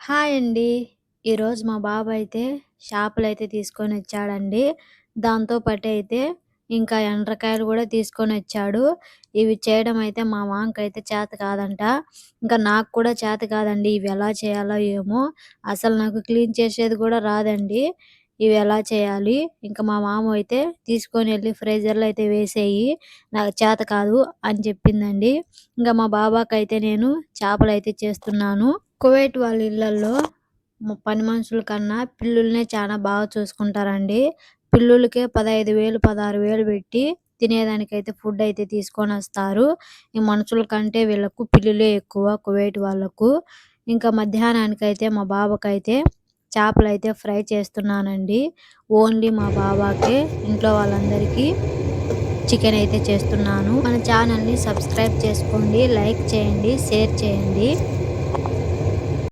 Hi అండి. ఈరోజు మా బాబాయ్ అయితే షాపులు అయితే తీసుకొని వచ్చాడండి దాంతో పాటైతే ఇంకా ఎండ్రకాయలు కూడా తీసుకొని వచ్చాడు ఇవి చేయడం అయితే మా మామకైతే చేత కాదంట. ఇంకా నాకు కూడా చేత కాదండి. ఇవి ఎలా చేయాలో ఏమో! అసలు నాకు క్లీన్ చేసేది కూడా రాదండి. ఇవి ఎలా చేయాలి? ఇంకా మా మామ అయితే తీసుకొని వెళ్ళి ఫ్రీజర్‌లో అయితే వేసేయి. నాకు చేత కాదు అని చెప్పిందండి. ఇంకా మా బాబాకైతే నేను చేపలు అయితే చేస్తున్నాను. కువైట్ వాళ్ళ ఇళ్ళల్లో పని మనుషుల కన్నా పిల్లుల్నే చాలా బాగా చూసుకుంటారండి. పిల్లులకే 15,000, 16,000 పెట్టి తినేదానికైతే ఫుడ్ అయితే తీసుకొని వస్తారు ఈ మనుషుల కంటే వీళ్ళకు పిల్లులే ఎక్కువ కువైట్ వాళ్ళకు. ఇంకా మధ్యాహ్నానికైతే మా బాబుకైతే చేపలైతే ఫ్రై చేస్తున్నానండి. ఓన్లీ మా బాబాకే ఇంట్లో వాళ్ళందరికీ చికెన్ అయితే చేస్తున్నాను. మన ఛానల్‌ని సబ్స్క్రైబ్ చేసుకోండి. లైక్ చేయండి. షేర్ చేయండి.